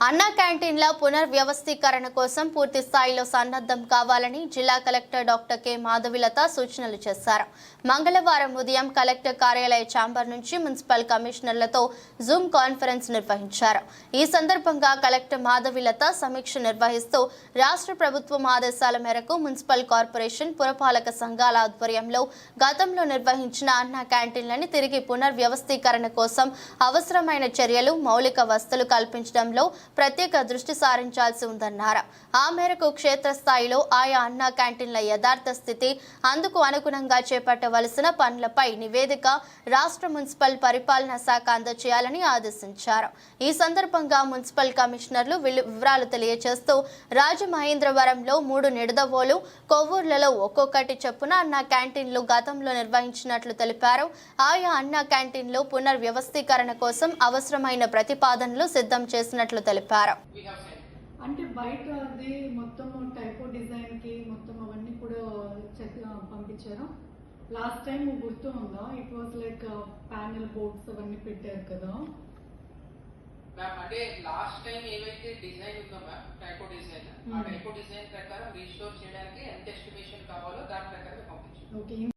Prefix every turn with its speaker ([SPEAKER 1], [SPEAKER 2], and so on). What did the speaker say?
[SPEAKER 1] అన్నా క్యాంటీన్ల పునర్వ్యవస్థీకరణ కోసం పూర్తి స్థాయిలో సన్నద్ధం కావాలని జిల్లా కలెక్టర్ డాక్టర్ కె మాధవిలత సూచనలు చేశారు. మంగళవారం ఉదయం కలెక్టర్ కార్యాలయ ఛాంబర్ నుంచి మున్సిపల్ కమిషనర్లతో జూమ్ కాన్ఫరెన్స్ నిర్వహించారు. ఈ సందర్భంగా కలెక్టర్ మాధవిలత సమీక్ష నిర్వహిస్తూ రాష్ట్ర ప్రభుత్వం ఆదేశాల మేరకు మున్సిపల్ కార్పొరేషన్ పురపాలక సంఘాల ఆధ్వర్యంలో గతంలో నిర్వహించిన అన్నా క్యాంటీన్లని తిరిగి పునర్వ్యవస్థీకరణ కోసం అవసరమైన చర్యలు మౌలిక వసతులు కల్పించడంలో ప్రత్యేక దృష్టి సారించాల్సి ఉందన్నారు. ఆ మేరకు క్షేత్రస్థాయిలో ఆయా అన్న క్యాంటీన్ల యథార్థ స్థితి అందుకు అనుగుణంగా చేపట్టవలసిన పనులపై నివేదిక రాష్ట్ర మున్సిపల్ పరిపాలనా శాఖ అందజేయాలని ఆదేశించారు. ఈ సందర్భంగా మున్సిపల్ కమిషనర్లు వివరాలు తెలియజేస్తూ రాజమహేంద్రవరంలో మూడు నిడదవోలు కొవ్వూర్లలో ఒక్కొక్కటి చొప్పున అన్న క్యాంటీన్లు గతంలో నిర్వహించినట్లు తెలిపారు. ఆయా అన్న క్యాంటీన్లు పునర్వ్యవస్థీకరణ కోసం అవసరమైన ప్రతిపాదనలు సిద్ధం చేసినట్లు తెలిపారు.
[SPEAKER 2] Sent.
[SPEAKER 3] అంటే బయట అది మొత్తం టైపో డిజైన్కి మొత్తం అవన్నీ కూడా పంపించారు. లాస్ట్ టైం గుర్తు ఉందా? It was like panel boards అవన్నీ పెట్టారు కదా.
[SPEAKER 2] మ్యామ్ అంటే లాస్ట్ టైం ఏవైతే డిజైన్ ఉందో మ్యామ్ టైపో డిజైన్ ఆ
[SPEAKER 3] Hmm.
[SPEAKER 2] టైపో డిజైన్ ప్రకారం రీస్టోర్ చేయడానికి ఎంత ఎస్టిమేషన్ కావాలో దాని ప్రకారం పంపించాం
[SPEAKER 3] ఓకే